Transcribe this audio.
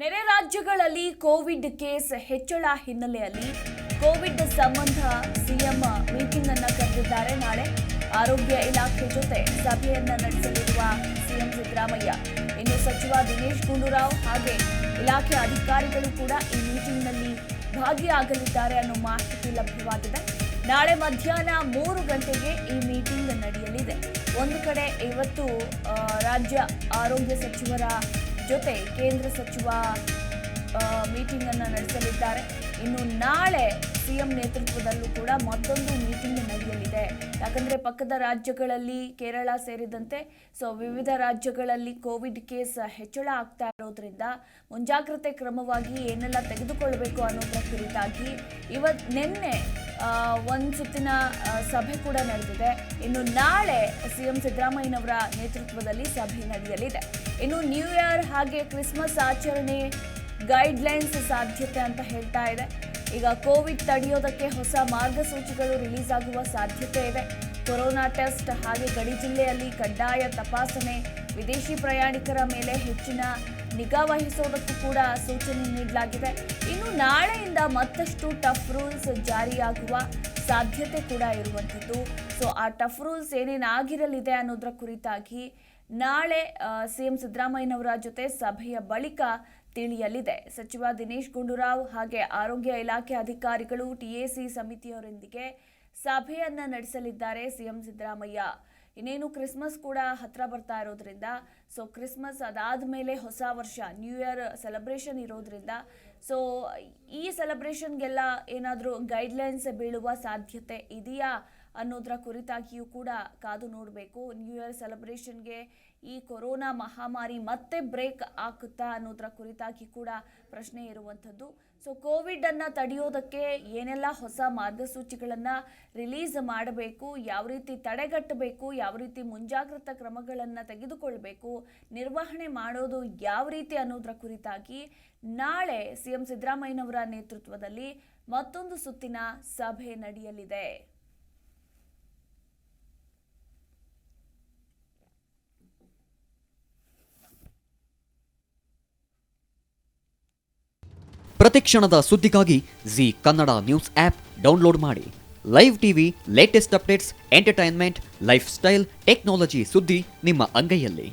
ನೆರೆ ರಾಜ್ಯಗಳಲ್ಲಿ Covid case ಹೆಚ್ಚಳ ಹಿನ್ನೆಲೆಯಲ್ಲಿ ಕೋವಿಡ್ ಸಂಬಂಧ ಸಿಎಂ ಮೀಟಿಂಗ್ ಅನ್ನ ಕರೆದಿದ್ದಾರೆ. ನಾಳೆ ಆರೋಗ್ಯ ಇಲಾಖೆ ಜೊತೆ ಸಭೆಯನ್ನ ನಡೆಸಲಿರುವ ಸಿಎಂ ಸಿದ್ದರಾಮಯ್ಯ, ಇನ್ನು ಸಚಿವ ದಿನೇಶ್ ಗುಂಡೂರಾವ್ ಹಾಗೆ ಇಲಾಖೆ ಅಧಿಕಾರಿಗಳು ಕೂಡ ಈ ಮೀಟಿಂಗ್ನಲ್ಲಿ ಭಾಗಿಯಾಗಲಿದ್ದಾರೆ ಅನ್ನೋ ಮಾಹಿತಿ ಲಭ್ಯವಾಗಿದೆ. ನಾಳೆ ಮಧ್ಯಾಹ್ನ ಮೂರು ಗಂಟೆಗೆ ಈ ಮೀಟಿಂಗ್ ನಡೆಯಲಿದೆ. ಒಂದು ಕಡೆ ಇವತ್ತು ರಾಜ್ಯ ಆರೋಗ್ಯ ಸಚಿವರ ಜೊತೆ ಕೇಂದ್ರ ಸಚಿವ ಮೀಟಿಂಗ್ ಅನ್ನು ನಡೆಸಲಿದ್ದಾರೆ. ಇನ್ನು ನಾಳೆ ಸಿಎಂ ನೇತೃತ್ವದಲ್ಲೂ ಕೂಡ ಮತ್ತೊಂದು ಮೀಟಿಂಗ್ ನಡೆಯಲಿದೆ. ಯಾಕಂದ್ರೆ ಪಕ್ಕದ ರಾಜ್ಯಗಳಲ್ಲಿ ಕೇರಳ ಸೇರಿದಂತೆ ಸೊ ವಿವಿಧ ರಾಜ್ಯಗಳಲ್ಲಿ ಕೋವಿಡ್ ಕೇಸ್ ಹೆಚ್ಚಳ ಆಗ್ತಾ ಇರೋದ್ರಿಂದ ಮುಂಜಾಗ್ರತೆ ಕ್ರಮವಾಗಿ ಏನೆಲ್ಲ ತೆಗೆದುಕೊಳ್ಬೇಕು ಅನ್ನೋದರ ಕುರಿತಾಗಿ ಇವತ್ ನಿನ್ನೆ ಒಂದ್ ಸುತ್ತಿನ ಸಭೆ ಕೂಡ ನಡೆದಿದೆ ಇನ್ನು ನಾಳೆ ಸಿ ಎಂ ಸಿದ್ದರಾಮಯ್ಯನವರ ನೇತೃತ್ವದಲ್ಲಿ ಸಭೆ ನಡೆಯಲಿದೆ. ಇನ್ನು ನ್ಯೂ ಇಯರ್ ಹಾಗೆ ಕ್ರಿಸ್ಮಸ್ ಆಚರಣೆ ಗೈಡ್ಲೈನ್ಸ್ ಸಾಧ್ಯತೆ ಅಂತ ಹೇಳ್ತಾ ಇದೆ. ಈಗ ಕೋವಿಡ್ ತಡೆಯೋದಕ್ಕೆ ಹೊಸ ಮಾರ್ಗಸೂಚಿಗಳು ರಿಲೀಸ್ ಆಗುವ ಸಾಧ್ಯತೆ ಇದೆ. ಕೊರೋನಾ ಟೆಸ್ಟ್ ಹಾಗೆ ಗಡಿ ಜಿಲ್ಲೆಯಲ್ಲಿ ಕಡ್ಡಾಯ ತಪಾಸಣೆ, ವಿದೇಶಿ ಪ್ರಯಾಣಿಕರ ಮೇಲೆ ಹೆಚ್ಚಿನ ನಿಗಾ ವಹಿಸೋದಕ್ಕೂ ಕೂಡ ಸೂಚನೆ ನೀಡಲಾಗಿದೆ. ಇನ್ನು ನಾಳೆಯಿಂದ ಮತ್ತಷ್ಟು ಟಫ್ ರೂಲ್ಸ್ ಜಾರಿಯಾಗುವ ಸಾಧ್ಯತೆ ಕೂಡ ಇರುವಂಥದ್ದು. ಸೊ ಆ ಟಫ್ ರೂಲ್ಸ್ ಏನೇನಾಗಿರಲಿದೆ ಅನ್ನೋದರ ಕುರಿತಾಗಿ ನಾಳೆ ಸಿಎಂ ಸಿದ್ದರಾಮಯ್ಯನವರ ಜೊತೆ ಸಭೆಯ ಬಳಿಕ ತಿಳಿಯಲಿದೆ. ಸಚಿವ ದಿನೇಶ್ ಗುಂಡೂರಾವ್ ಹಾಗೆ ಆರೋಗ್ಯ ಇಲಾಖೆ ಅಧಿಕಾರಿಗಳು ಟಿಎಸಿ ಸಮಿತಿಯವರೊಂದಿಗೆ ಸಭೆಯನ್ನ ನಡೆಸಲಿದ್ದಾರೆ ಸಿಎಂ ಸಿದ್ದರಾಮಯ್ಯ. ಇನ್ನೇನು ಕ್ರಿಸ್ಮಸ್ ಕೂಡ ಹತ್ರ ಬರ್ತಾ ಇರೋದ್ರಿಂದ, ಸೊ ಕ್ರಿಸ್ಮಸ್ ಅದಾದ ಮೇಲೆ ಹೊಸ ವರ್ಷ ನ್ಯೂ ಇಯರ್ ಸೆಲೆಬ್ರೇಷನ್ ಇರೋದ್ರಿಂದ ಸೊ ಈ ಸೆಲೆಬ್ರೇಷನ್ಗೆಲ್ಲ ಏನಾದರೂ ಗೈಡ್ಲೈನ್ಸ್ ಬೀಳುವ ಸಾಧ್ಯತೆ ಇದೆಯಾ ಅನ್ನೋದರ ಕುರಿತಾಗಿಯೂ ಕೂಡ ಕಾದು ನೋಡಬೇಕು. ನ್ಯೂ ಇಯರ್ ಸೆಲೆಬ್ರೇಷನ್ಗೆ ಈ ಕೊರೋನಾ ಮಹಾಮಾರಿ ಮತ್ತೆ ಬ್ರೇಕ್ ಆಗುತ್ತಾ ಅನ್ನೋದರ ಕುರಿತಾಗಿ ಕೂಡ ಪ್ರಶ್ನೆ ಇರುವಂಥದ್ದು. ಸೊ ಕೋವಿಡನ್ನು ತಡೆಯೋದಕ್ಕೆ ಏನೆಲ್ಲ ಹೊಸ ಮಾರ್ಗಸೂಚಿಗಳನ್ನು ರಿಲೀಸ್ ಮಾಡಬೇಕು, ಯಾವ ರೀತಿ ತಡೆಗಟ್ಟಬೇಕು, ಯಾವ ರೀತಿ ಮುಂಜಾಗ್ರತಾ ಕ್ರಮಗಳನ್ನು ತೆಗೆದುಕೊಳ್ಬೇಕು, ನಿರ್ವಹಣೆ ಮಾಡೋದು ಯಾವ ರೀತಿ ಅನ್ನೋದರ ಕುರಿತಾಗಿ ನಾಳೆ ಸಿಎಂ ಸಿದ್ದರಾಮಯ್ಯನವರ ನೇತೃತ್ವದಲ್ಲಿ ಮತ್ತೊಂದು ಸುತ್ತಿನ ಸಭೆ ನಡೆಯಲಿದೆ. ಪ್ರತಿಕ್ಷಣದ ಸುದ್ದಿಗಾಗಿ Zee Kannada news app download ಮಾಡಿ. Live TV, latest updates, entertainment, lifestyle, technology ಸುದ್ದಿ ನಿಮ್ಮ ಅಂಗೈಯಲ್ಲಿ.